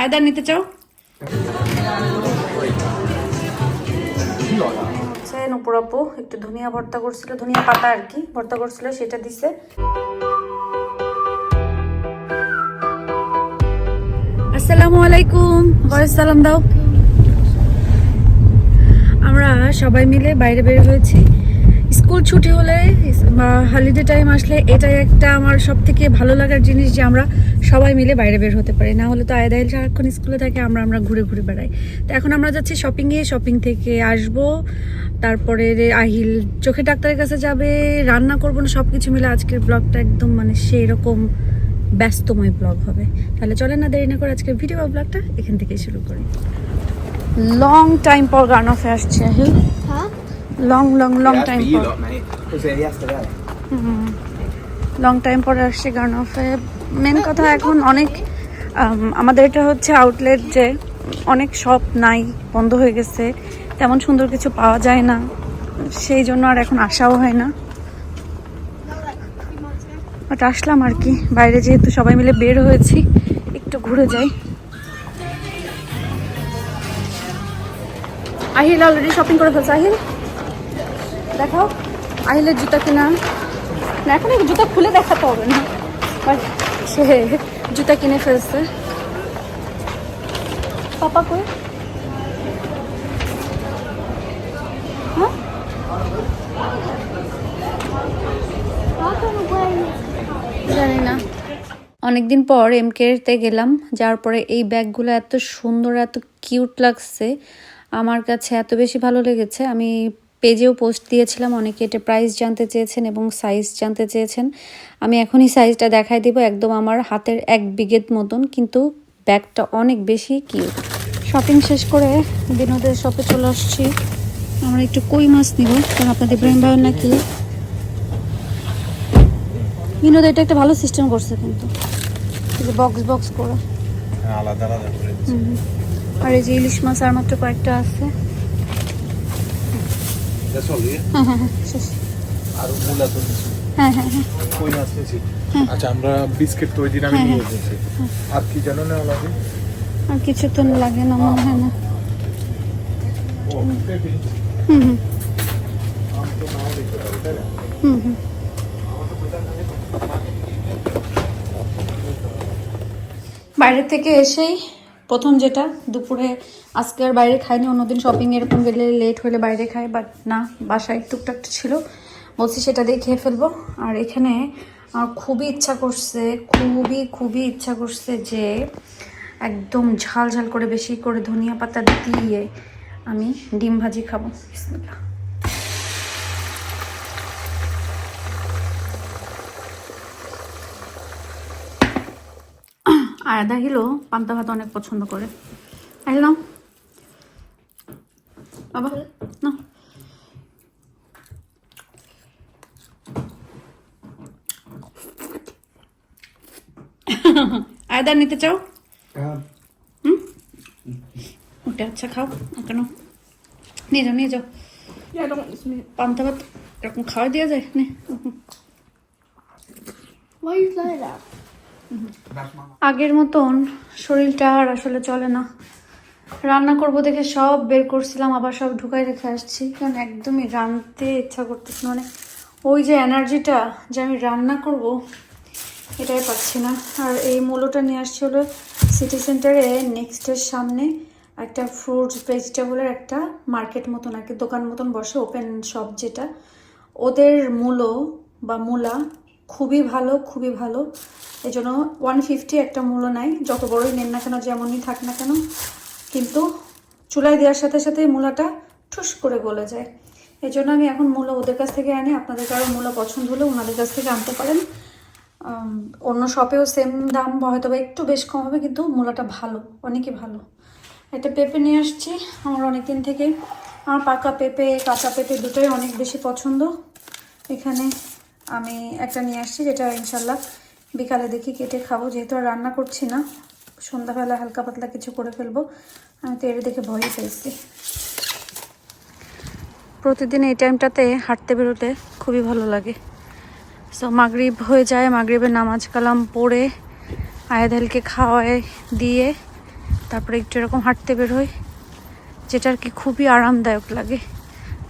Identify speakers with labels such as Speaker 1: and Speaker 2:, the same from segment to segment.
Speaker 1: আয়দার নিতে চাও? নুপুর আপু একটু ধনিয়া ভর্তা করছিল ধনিয়া পাতা আর কি ভর্তা করছিল সেটা দিছে। আসসালামু আলাইকুম ভয়েস সালাম দাও। আমরা সবাই মিলে বাইরে বের হয়েছি। স্কুল ছুটি হলে বা হলিডে টাইম আসলে এটাই একটা আমার সব থেকে ভালো লাগার জিনিস যে আমরা সবাই মিলে বাইরে বের হতে পারি। না হলে তো আয়দাইল সারাক্ষণ স্কুলে থাকে আমরা আমরা ঘুরে ঘুরে বেড়াই। তো এখন আমরা যাচ্ছি শপিংয়ে শপিং থেকে আসব। তারপরে আহিল চোখে ডাক্তারের কাছে যাবে রান্না করব না সব কিছু মিলে আজকের ব্লগটা একদম মানে সেই রকম ব্যস্তময় ব্লগ হবে। তাহলে চলেন না দেরি না করে আজকের ভিডিও ব্লগটা এখান থেকে শুরু করি। লং টাইম পর গান অফে আসছে Ahil. Long long long time পর।
Speaker 2: lot,
Speaker 1: লং টাইম পরে আসছে গান অফে মেন কথা এখন অনেক আমাদের এটা হচ্ছে আউটলেট যে অনেক শপ নাই, বন্ধ হয়ে গেছে, তেমন সুন্দর কিছু পাওয়া যায় না, সেই জন্য আর এখন আসাও হয় না। বাট আসলাম আর কি, বাইরে যেহেতু সবাই মিলে বের হয়েছি, একটু ঘুরে যাই। আহিল অলরেডি শপিং করে ফেলছে, আহিল? দেখাও, আহিলের জুতা কিনা। না, এখন জুতা খুলে দেখাতে হবে না। সে জুতা কিনে ফেলছে। পাপা কই? হ্যাঁ? জানি না। অনেকদিন পর এমকেতে গেলাম, যাওয়ার পরে এই ব্যাগগুলো এত সুন্দর, এত কিউট লাগছে। আমার কাছে এত বেশি ভালো লেগেছে, আমি পেজেও পোস্ট দিয়েছিলাম অনেকে এটা প্রাইস জানতে চেয়েছেন এবং সাইজ জানতে চেয়েছেন। আমি এখনই সাইজটা দেখাই দিব একদম আমার হাতের এক বিঘেত মতন কিন্তু ব্যাগটা অনেক বেশি কিউট শপিং শেষ করে বিনোদের শপে চলে আসছি। আমরা একটু কই মাছ নিব কারণ আপনাদের ইব্রাহিম ভাইয়ের নাকি বিনোদ এটা একটা ভালো সিস্টেম করছে কিন্তু। যে বক্স বক্স করে।
Speaker 2: আলাদা আলাদা করে।
Speaker 1: আর এই যে ইলিশ মাছ আর মাত্র কয়েকটা আছে। হ্যাঁ হ্যাঁ হ্যাঁ
Speaker 2: আর মূলা তো
Speaker 1: হ্যাঁ হ্যাঁ হ্যাঁ।
Speaker 2: কই মাছ নিয়েছি। আচ্ছা আমরা বিস্কিট তো ওই দিন আমি নিয়ে এসেছি। আর কি জানো না লাগে?
Speaker 1: আর কিছু তো লাগে না মনে হয় হুম। হুম হুম হুম। বাইরে থেকে এসেই প্রথম যেটা, দুপুরে আজকে আর বাইরে খাইনি, অন্যদিন শপিং এরকম গেলে লেট হলে বাইরে খাই বাট না, বাসায় টুকটাক ছিল। বলছি সেটা দিয়ে খেয়ে ফেলব। আর এখানে আমার খুবই ইচ্ছা করছে, খুবই খুবই ইচ্ছা করছে যে একদম ঝাল ঝাল করে বেশি করে ধনিয়া পাতা দিয়ে আমি ডিম ভাজি খাব। বিসমিল্লাহ আয়াদা হিলো পান্তা ভাত অনেক পছন্দ করে। আহিল বাবা না আয়াদা নিতে চাও? ওটা আচ্ছা খাও কেন নিয়ে যাও নিয়ে যাও. পান্তা ভাত এরকম খাওয়া দেওয়া যায়? নে।
Speaker 3: Why you like that?
Speaker 1: আগের মতন শরীরটা আর আসলে চলে না। রান্না করব দেখে সব বের করছিলাম, আবার সব ঢুকাই রেখে আসছি। কারণ একদমই রানতে ইচ্ছা করতেছে। মানে ওই যে এনার্জিটা যে আমি রান্না করব, এটাই পাচ্ছি না। আর এই মূলোটা নিয়ে আসছি হলো সিটি সেন্টারে নেক্সটের সামনে একটা ফ্রুটস, ভেজিটেবলের একটা মার্কেট মতন, আর কি দোকান মতন বসে, ওপেন শপ যেটা। ওদের মূলো বা মূলা খুবই ভালো খুবই ভালো। এই জন্য ওয়ান ফিফটি একটা মূল্য নাই। যত বড়ই নেন না কেন, যেমনই থাক না কেন, কিন্তু চুলায় দেওয়ার সাথে সাথে মূলাটা ঠুস করে গলে যায়। এই জন্য আমি এখন মূলা ওদের কাছ থেকে আনি। আপনাদের কারও মূলা পছন্দ হলে ওনাদের কাছ থেকে আনতে পারেন। অন্য শপেও সেম দাম হয়তো একটু বেশ কম হবে, কিন্তু মূলাটা ভালো, অনেকই ভালো। একটা পেঁপে নিয়ে আসছি আমার অনেক দিন থেকে। আমার পাকা পেঁপে, কাঁচা পেঁপে দুটোই অনেক বেশি পছন্দ। এখানে আমি একটা নিয়ে আসছি যেটা ইনশাল্লাহ বিকালে দেখি কেটে খাব। যেহেতু আর রান্না করছি না, সন্ধ্যাবেলা হালকা পাতলা কিছু করে ফেলব। আমি তো এর দেখে ভয়ই পেয়েছি প্রতিদিন এই টাইমটাতে হাঁটতে বেরোতে খুবই ভালো লাগে। সো মাগরিব হয়ে যায়, মাগরিবের নামাজ কালাম পড়ে আয়াদেলকে খাওয়ায় দিয়ে তারপরে একটু এরকম হাঁটতে বেরোই যেটা আর কি খুবই আরামদায়ক লাগে।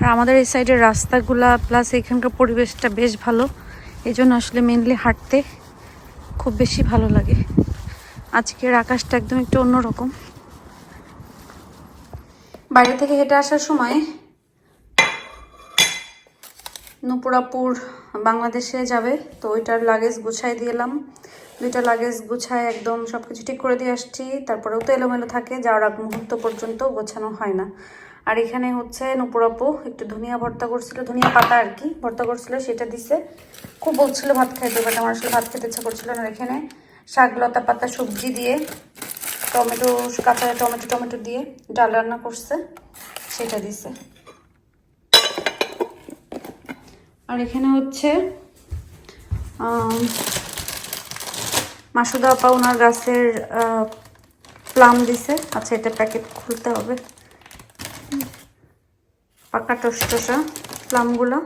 Speaker 1: আর আমাদের এই সাইডের রাস্তাগুলা প্লাস এখানকার পরিবেশটা বেশ ভালো। এই জন্য আসলে মেনলি হাঁটতে খুব বেশি ভালো লাগে। আজকের আকাশটা একদম একটু অন্যরকম। বাইরে থেকে হেঁটে আসার সময় নুপুরাপুর বাংলাদেশে যাবে, তো ওইটার লাগেজ গুছাই দিলাম দুইটা লাগেজ গুছায় একদম সব কিছু ঠিক করে দিয়ে আসছি। তারপরেও তো এলোমেলো থাকে, যাওয়ার আগ মুহূর্ত পর্যন্ত গোছানো হয় না। আর এখানে হচ্ছে নুপুরাপু একটু ধনিয়া ভর্তা করছিল, ধনিয়া পাতা আর কি ভর্তা করছিল, সেটা দিছে। খুব বলছিল ভাত খাইতে বাট আমার আসলে ভাত খেতে ইচ্ছা করছিল না এখানে। শাক, লতা পাতা, সবজি দিয়ে, টমেটো, কাঁচা টমেটো টমেটো দিয়ে ডাল রান্না করছে, সেটা দিছে। আর এখানে হচ্ছে মাসুদা আপা ওনার গাছের প্লাম দিছে। আচ্ছা এটা প্যাকেট খুলতে হবে। পাকা টসটসা প্লামগুলো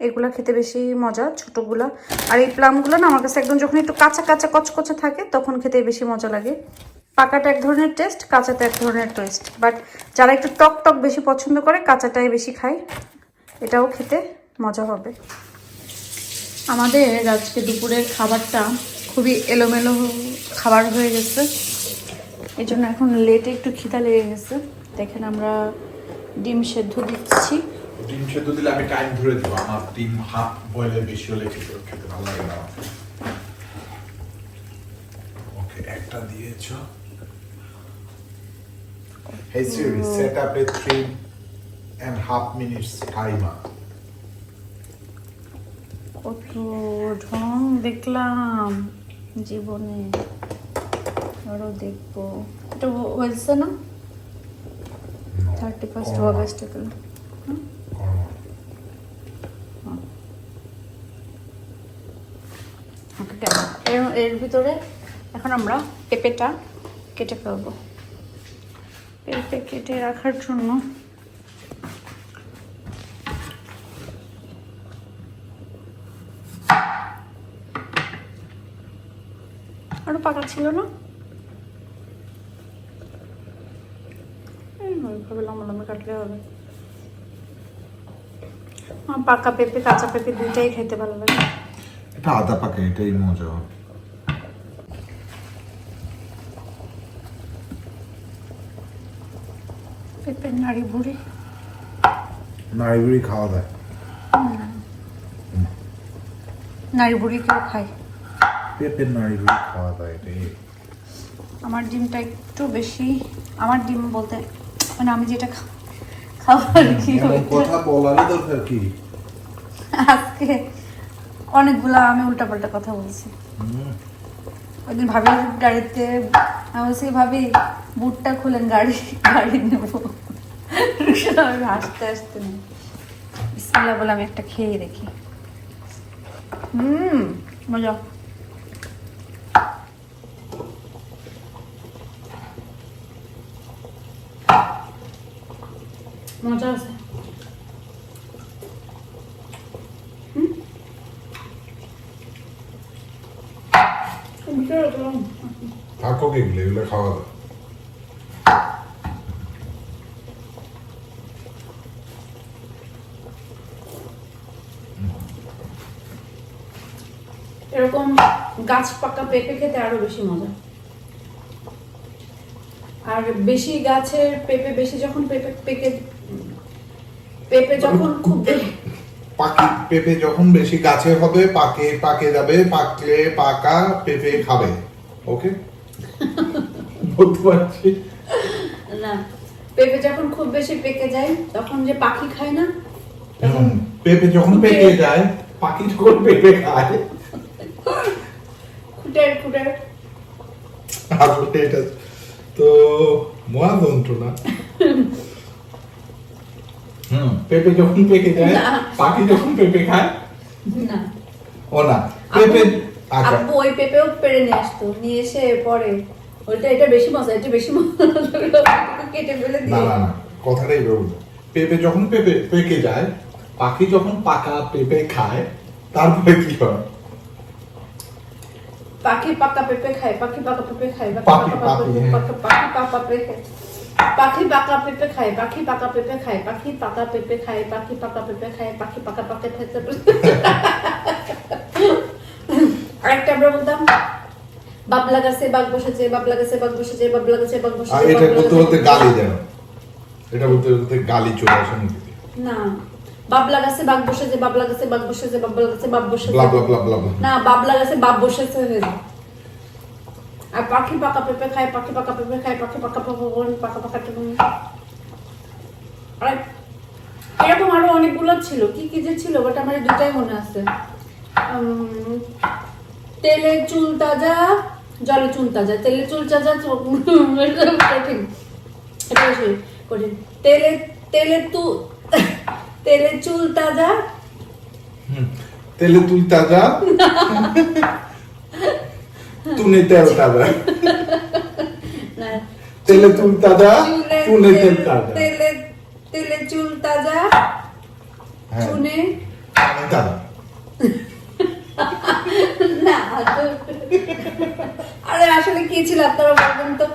Speaker 1: এগুলা খেতে বেশি মজা, ছোটোগুলা। আর এই প্লামগুলো না, আমার কাছে একদম যখন একটু কাঁচা কাঁচা কচকচে থাকে, তখন খেতে বেশি মজা লাগে। পাকাটা এক ধরনের টেস্ট কাঁচাটা এক ধরনের টেস্ট বাট যারা একটু টক টক বেশি পছন্দ করে, কাঁচাটাই বেশি খায়। এটাও খেতে মজা হবে। আমাদের আজকে দুপুরের খাবারটা খুবই এলোমেলো খাবার হয়ে গেছে। এই জন্য এখন লেটে একটু খিদা লেগে গেছে। দেখেন আমরা ডিম সেদ্ধ দিচ্ছি।
Speaker 2: ডিম সেদ্ধ দিলে আমি টাইম ধরে দিব। আমার ডিম হাফ বয়েলের বেশি হলে খেতে খেতে ভালো লাগে না ওকে একটা দিয়েছ। Hey Siri, set up a three and half minutes timer.
Speaker 1: কত ঢং দেখলাম। জীবনে আরও দেখব। এটা হয়েছে না? থার্টি
Speaker 2: না।
Speaker 1: ওকে কেন এর এর ভিতরে এখন আমরা পেঁপেটা কেটে ফেলব। পেঁপে কেটে রাখার জন্য আরও পাকা ছিল না? লম্বা লম্বা কাটলে হবে। আমার পাকা পেঁপে কাঁচা পেঁপে দুইটাই খেতে ভালো লাগে।
Speaker 2: এটা আদা পাকে এটাই মজা।
Speaker 1: পেঁপের নাড়ি ভুড়ি
Speaker 2: নাড়িগুড়ি খাওয়া যায়।
Speaker 1: নাড়ি ভুড়ি কেউ খায়।
Speaker 2: পেঁপের নাড়িগুড়ি খাওয়া যায় এটাই
Speaker 1: আমার ডিমটা একটু বেশি আমার ডিম বলতে মানে আমি যেটা খাবার কি
Speaker 2: কথা বলারই দরকার কি?
Speaker 1: আজকে অনেকগুলা আমি উল্টাপাল্টা কথা বলছি। ওইদিন ভাবির গাড়িতে আমি বলছি ভাবি বুটটা খুলেন গাড়ি গাড়ি নেব। হাসতে হাসতে নেই। বলে আমি একটা খেয়ে দেখি। হুম মজা। মজা আছে।
Speaker 2: থাকো এগুলো এগুলো খাওয়া যায়
Speaker 1: এরকম গাছ পাকা পেঁপে খেতে আরও বেশি মজা। আর বেশি গাছের পেঁপে বেশি যখন পেঁপে পেকে পেঁপে যখন খুব
Speaker 2: পাকি পেঁপে যখন বেশি গাছে হবে পাকে পাকে যাবে পাকলে পাকা পেঁপে খাবে। ওকে বলতে পারছি।
Speaker 1: না পেঁপে যখন খুব বেশি পেকে যায় তখন যে পাখি খায় না? তখন
Speaker 2: পেঁপে যখন পেকে যায় পাখি যখন পেঁপে খায়।
Speaker 1: খুঁটের খুঁটের।
Speaker 2: আসলে এটা তো মহা যন্ত্রণা হুম পেঁপে যখন পেকে যায় পাখি যখন পেঁপে খায়
Speaker 1: না।
Speaker 2: ও না পেঁপে আচ্ছা।
Speaker 1: ওই পেঁপেও পেরে নিয়ে আসতো নিয়ে এসে পরে ওইটা এটা বেশি মজা এটা বেশি মজা কেটে ফেলে দিয়ে।
Speaker 2: না না কথাটাই বলব পেঁপে যখন পেঁপে পেকে যায় পাখি যখন পাকা পেঁপে খায় তারপরে কি হয়?
Speaker 1: পাখি পাকা পেঁপে খায় পাখি পাকা পেঁপে খায়
Speaker 2: পাখি, পাখি, হ্যাঁ।
Speaker 1: পাখি পাকা পেঁপে পাখি পাকা পেঁপে খায় পাখি পাকা পেঁপে খায় পাখি পাকা পেঁপে খায় পাখি পাকা পেঁপে খায় পাখি পাকা পাকা খেতে আরেকটা আমরা বলতাম বাবলা গাছে বাঘ বসেছে বাবলা গাছে বাঘ বসেছে বাবলা গাছে বাঘ বসেছে
Speaker 2: এটা বলতে বলতে গালি দেন। এটা বলতে বলতে গালি চলে আসে
Speaker 1: না বাবলা গাছে বাঘ বসেছে বাবলা গাছে বাঘ বসেছে বাবলা গাছে বাঘ বসেছে। না বাবলা গাছে বাপ বসেছে। হয়ে যায় আর পাখি পাকা পেঁপে খায় পাখি পাকা পেঁপে খায় পাখি পাকা পাকা পাকা পাকা টেপে আর এরকম আরও অনেকগুলো ছিল। কি কি যে ছিল বাট আমার দুটাই মনে আছে। তেলে চুল তাজা জলে চুল তাজা। তেলে চুল তাজা কঠিন। এটা কঠিন। তেলে তেলে তু তেলে চুল তাজা।
Speaker 2: তেলে তুল তাজা। তুনে তেল তাজা তেলে তুল তাজা
Speaker 1: চুলে
Speaker 2: তুনে তেল
Speaker 1: তেল-
Speaker 2: তাজা
Speaker 1: তেলে তেলে চুল তাজা চুনে
Speaker 2: তাজা
Speaker 1: না আরে আসলে কি ছিল আপনারা বলবেন তো?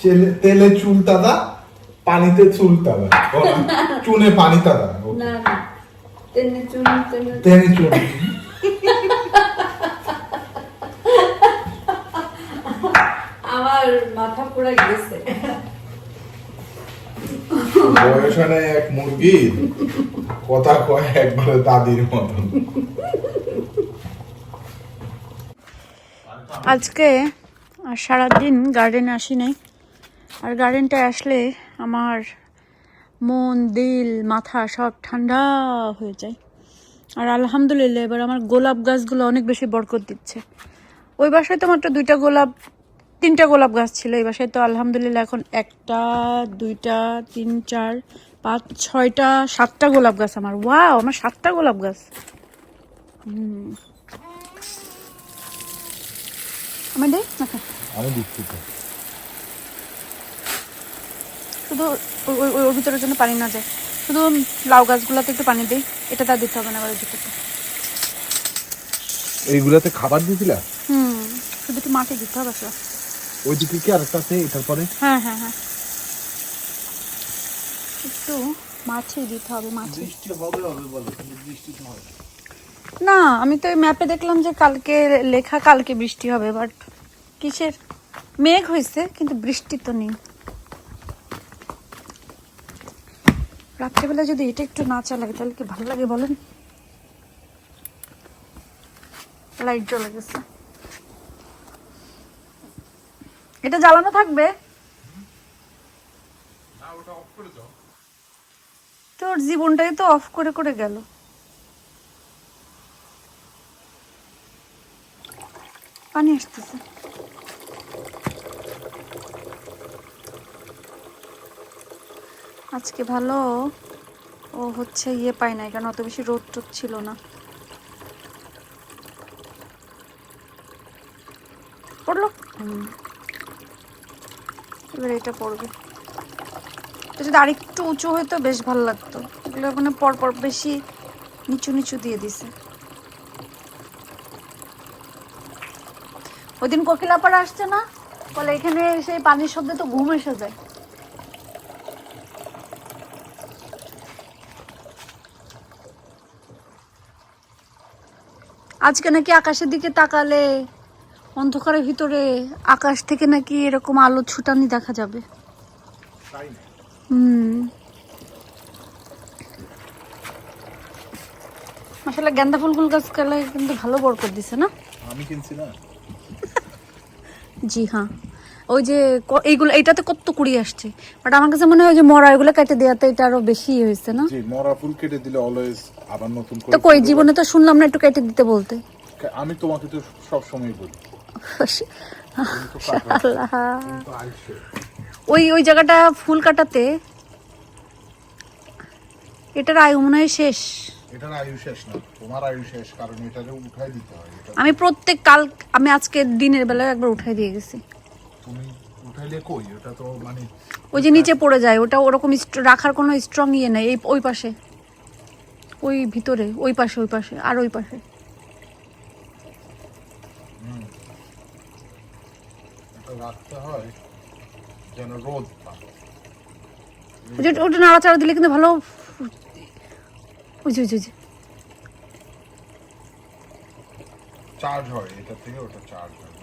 Speaker 2: চেলে- তেলে চুল তাজা পানিতে চুল তাজা চুনে পানি তাজা
Speaker 1: না না তেলে চুল তেলে
Speaker 2: তেনে চুন
Speaker 1: আমার মাথা পুরো গেছে।
Speaker 2: বয়স এক মুরগির কথা কয় একবারে দাদির মতন।
Speaker 1: আজকে আর সারাদিন গার্ডেনে আসি নাই আর গার্ডেনটা আসলে আমার মন দিল মাথা সব ঠান্ডা হয়ে যায়। আর আলহামদুলিল্লাহ এবার আমার গোলাপ গাছগুলো অনেক বেশি বরকত দিচ্ছে। ওই বাসায় তো মাত্র দুইটা গোলাপ তিনটা গোলাপ গাছ ছিল এই বাসায়। তো আলহামদুলিল্লাহ এখন একটা দুইটা তিন চার পাঁচ ছয়টা সাতটা গোলাপ গাছ আমার। ওয়াও আমার সাতটা গোলাপ গাছ। আমার দেখ
Speaker 2: আমি দিচ্ছি
Speaker 1: শুধু ওর ভিতরের জন্য পানি না যায়। শুধু লাউ গাছগুলোতে একটু পানি দিই। এটা তার দিতে হবে না আবার ওই ভিতরটা
Speaker 4: এইগুলাতে খাবার দিয়েছিলা?
Speaker 1: হুম। শুধু একটু মাটি দিতে হবে আসলে।
Speaker 4: ওইদিকে কি আরেকটা আছে এটার পরে?
Speaker 1: হ্যাঁ হ্যাঁ হ্যাঁ। একটু মাছি দিতে হবে মাছি
Speaker 4: বৃষ্টি হবে হবে বলে বৃষ্টি তো হয়
Speaker 1: না আমি তো ম্যাপে দেখলাম যে কালকে লেখা কালকে বৃষ্টি হবে বাট কিসের? মেঘ হয়েছে কিন্তু বৃষ্টি তো নেই। রাত্রেবেলা যদি এটা একটু না চালাই তাহলে কি ভালো লাগে বলেন? লাইট জ্বলে গেছে। এটা জ্বালানো থাকবে? তোর জীবনটাই তো অফ করে করে গেল। পানি আসতেছে। আজকে ভালো। ও হচ্ছে ইয়ে পায় নাই কারণ অত বেশি রোদ টোদ ছিল না। পড়ল? হুম। এবার এটা পড়বে যদি আরেকটু উঁচু হইতো, বেশ ভালো লাগতো। এগুলো ওখানে পরপর বেশি নিচু নিচু দিয়ে দিছে। ওই দিন কোকিলাপাড়া আসছে না? বলে এখানে সেই পানির শব্দে তো ঘুম এসে যায়। আজকে নাকি আকাশের দিকে তাকালে অন্ধকারের ভিতরে আকাশ থেকে নাকি এরকম আলো ছুটানি দেখা যাবে। হুম। আসলে গেন্দা ফুল ফুল গাছ কালে কিন্তু ভালো বরকত দিছে না?
Speaker 4: আমি কিনছি না।
Speaker 1: জি হ্যাঁ। ওই যে এইগুলো এইটাতে কত কুড়ি আসছে? বাট আমার কাছে মনে হয় যে মরা এগুলো কেটে দেওয়াতে এটা আরও বেশি হয়েছে না?
Speaker 4: জি মরা ফুল কেটে দিলে অলওয়েজ আবার নতুন করে
Speaker 1: তো কই জীবনে তো শুনলাম না একটু কেটে দিতে বলতে।
Speaker 4: আমি তোমাকে তো সব সময় বলি।
Speaker 1: ওই ওই জায়গাটা ফুল কাটাতে। এটার আয়ু মনে হয় শেষ।
Speaker 4: এটার আয়ু শেষ না তোমার আয়ু শেষ কারণ এটারে উঠাই দিতে হয়।
Speaker 1: আমি প্রত্যেক কাল আমি আজকে দিনের বেলায় একবার উঠাই দিয়ে গেছি।
Speaker 4: তুমি উঠাইলে কই? ওটা তো মানে
Speaker 1: ওই যে নিচে পড়ে যায় ওটা ওরকম রাখার কোনো স্ট্রং ইয়ে নেই এই ওই পাশে। ওই ভিতরে ওই পাশে ওই পাশে আর ওই পাশে।
Speaker 4: রাখতে হয় যেন রোদ পায়।
Speaker 1: ওটা নাড়াচাড়া দিলে কিন্তু ভালো
Speaker 4: চার্জ হয় এটা থেকে ওটা চার্জ হয়।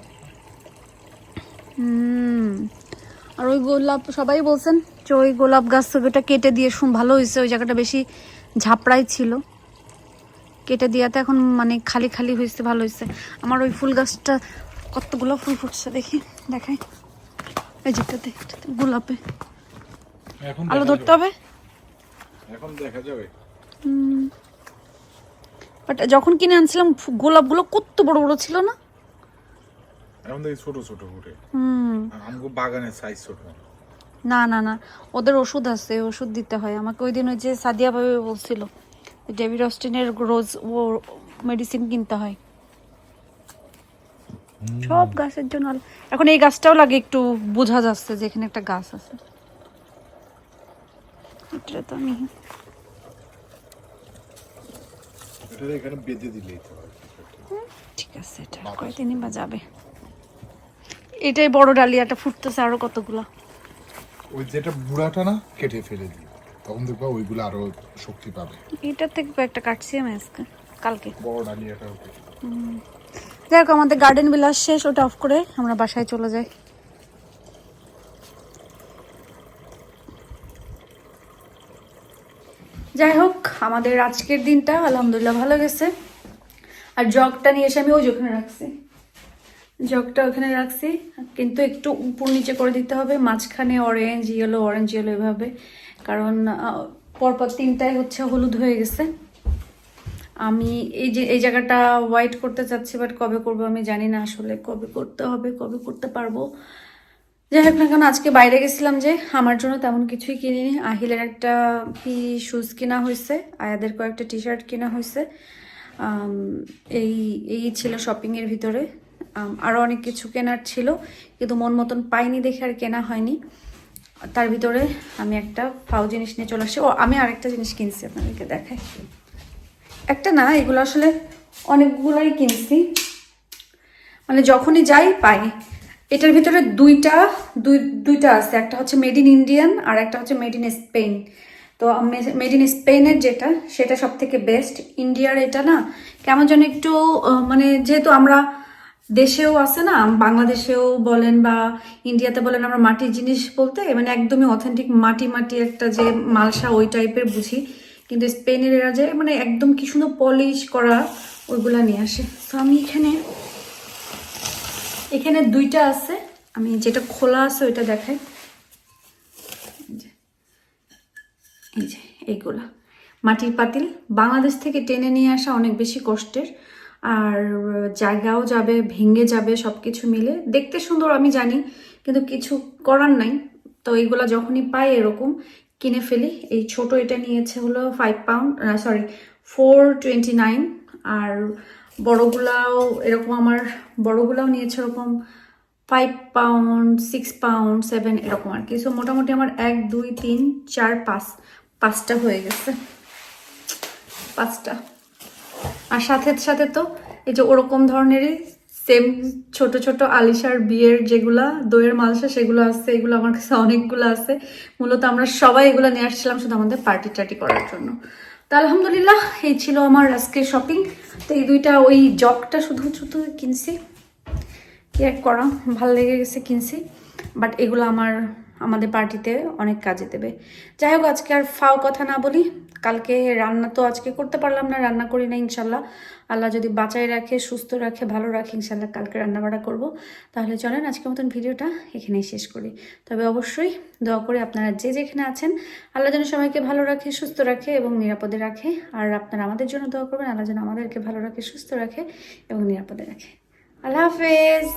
Speaker 1: হুম। আর ওই গোলাপ সবাই বলছেন যে ওই গোলাপ গাছ থেকে ওটা কেটে দিয়ে শুন ভালো হয়েছে ওই জায়গাটা বেশি ঝাপড়াই ছিল। কেটে দিয়াতে এখন মানে খালি খালি হয়েছে ভালো হয়েছে। আমার ওই ফুল গাছটা কতগুলো ফুল ফুটছে দেখি দেখাই। এই যেটাতে গোলাপে।
Speaker 4: এখন
Speaker 1: আলো ধরতে হবে?
Speaker 4: এখন দেখা যাবে।
Speaker 1: বাট যখন কিনে আনছিলাম গোলাপগুলো কত বড় বড় ছিল না?
Speaker 4: এখন দেখি ছোট ছোট ফুটে।
Speaker 1: হুম।
Speaker 4: আমগো বাগানের সাইজ ছোট।
Speaker 1: না না না। ওদের ওষুধ আছে ওষুধ দিতে হয়। আমাকে ওই দিন ওই যে সাদিয়া ভাবে বলছিল ডেভিড অস্টিনের রোজ ও মেডিসিন কিনতে হয়। সব গাছের জন্য এখন এই গাছটাও লাগে একটু বোঝা যাচ্ছে যে এখানে একটা গাছ আছে। এটা তো আমি
Speaker 4: এটা এখানে বেঁধে দিলেই তো
Speaker 1: ঠিক আছে এটা কয়দিনই বা যাবে। এটাই বড় ডালিয়াটা ফুটতেছে আরও কতগুলো।
Speaker 4: ওই যেটা বুড়াটা না কেটে ফেলে দিই তখন দেখবা ওইগুলো আরও শক্তি পাবে।
Speaker 1: এটার থেকে একটা কাটছি আমি আজকে কালকে।
Speaker 4: বড় ডালিয়াটা
Speaker 1: হোক আমাদের গার্ডেন বিলাস শেষ, ওটা অফ করে আমরা বাসায় চলে যাই। যাই হোক, আমাদের আজকের দিনটা আলহামদুলিল্লাহ ভালো গেছে। আর জগটা নিয়ে এসে আমি ওই ওখানে রাখছি। জগটা ওখানে রাখছি, কিন্তু একটু উপর নিচে করে দিতে হবে, মাঝখানে অরেঞ্জ ইয়েলো অরেঞ্জ ইয়েলো এভাবে। কারণ পরপর তিনটায় হচ্ছে হলুদ হয়ে গেছে। আমি এই যে, এই জায়গাটা হোয়াইট করতে চাচ্ছি বাট কবে করব আমি জানি না আসলে। কবে করতে হবে, কবে করতে পারব? যাই হোক না কেন, আজকে বাইরে গেছিলাম যে, আমার জন্য তেমন কিছুই কিনিনি। আহিলের একটা কি শুজ কেনা হয়েছে, আয়াদের কয়েকটা টি শার্ট কেনা হয়েছে। এই এই ছিল শপিংয়ের ভিতরে। আরও অনেক কিছু কেনার ছিল, কিন্তু মন মতন পাইনি দেখে আর কেনা হয়নি। তার ভিতরে আমি একটা ফাউ জিনিস নিয়ে চলে আসি ও, আমি আরেকটা জিনিস কিনছি, আপনাদেরকে দেখাই। একটা না, এগুলো আসলে অনেকগুলাই কিনছি। মানে যখনই যাই, পাই। এটার ভিতরে দুইটা, দুই, দুইটা আছে। একটা হচ্ছে মেড ইন ইন্ডিয়ান আর একটা হচ্ছে মেড ইন স্পেন তো মেড ইন স্পেনের যেটা, সেটা সব থেকে বেস্ট ইন্ডিয়ার এটা না, কেমন যেন একটু মানে যেহেতু আমরা দেশেও আছে না, বাংলাদেশেও বলেন বা ইন্ডিয়াতে বলেন আমরা মাটির জিনিস বলতে মানে একদমই অথেন্টিক মাটি মাটি একটা যে মালসা ওই টাইপের বুঝি। কিন্তু স্পেনের এরা যে মানে একদম কি সুন্দর পলিশ করা ওইগুলা নিয়ে আসে। তো আমি এখানে এখানে দুইটা আছে। আমি যেটা খোলা আছে ওইটা দেখাই। এই যে। এই যে, এইগুলা। মাটির পাতিল। বাংলাদেশ থেকে টেনে নিয়ে আসা অনেক বেশি কষ্টের। আর জায়গাও যাবে, ভেঙে যাবে সব কিছু মিলে। দেখতে সুন্দর, আমি জানি। কিন্তু কিছু করার নাই। তো এইগুলা যখনই পাই এরকম। কিনে ফেলি। এই ছোট এটা নিয়েছে হলো five pound sorry four twenty nine আর বড়গুলাও এরকম আমার, বড়গুলাও নিয়েছে এরকম five pound six pound seven এরকম আর কি। সো মোটামুটি আমার এক, দুই, তিন, চার, পাঁচ, পাঁচটা হয়ে গেছে। পাঁচটা। আর সাথে সাথে তো এই যে ওরকম ধরনেরই সেম ছোট ছোট আলিশার বিয়ের যেগুলা, দইয়ের মালসা সেগুলো আছে, এগুলো আমার কাছে অনেকগুলো আছে। মূলত আমরা সবাই এগুলো নিয়ে আসছিলাম শুধু আমাদের পার্টি টার্টি করার জন্য। তো আলহামদুলিল্লাহ, এই ছিল আমার আজকের শপিং তো এই দুইটা, ওই জগটা শুধু শুধু কিনছি। কি আর করা? ভালো লেগে গেছে কিনছি। বাট এগুলো আমার, আমাদের পার্টিতে অনেক কাজে দেবে। যাই হোক, আজকে আর ফাও কথা না বলি। কালকে রান্না তো আজকে করতে পারলাম না, রান্না করি না ইনশাল্লাহ। আল্লাহ যদি বাঁচায় রাখে, সুস্থ রাখে, ভালো রাখে ইনশাল্লাহ কালকে রান্না বাড়া করব। তাহলে চলেন আজকের মতন ভিডিওটা এখানেই শেষ করি। তবে অবশ্যই দোয়া করে আপনারা যে যেখানে আছেন, আল্লাহ যেন সবাইকে ভালো রাখে, সুস্থ রাখে এবং নিরাপদে রাখে। আর আপনারা আমাদের জন্য দোয়া করবেন, আল্লাহ যেন আমাদেরকে ভালো রাখে, সুস্থ রাখে এবং নিরাপদে রাখে। আল্লাহ হাফেজ।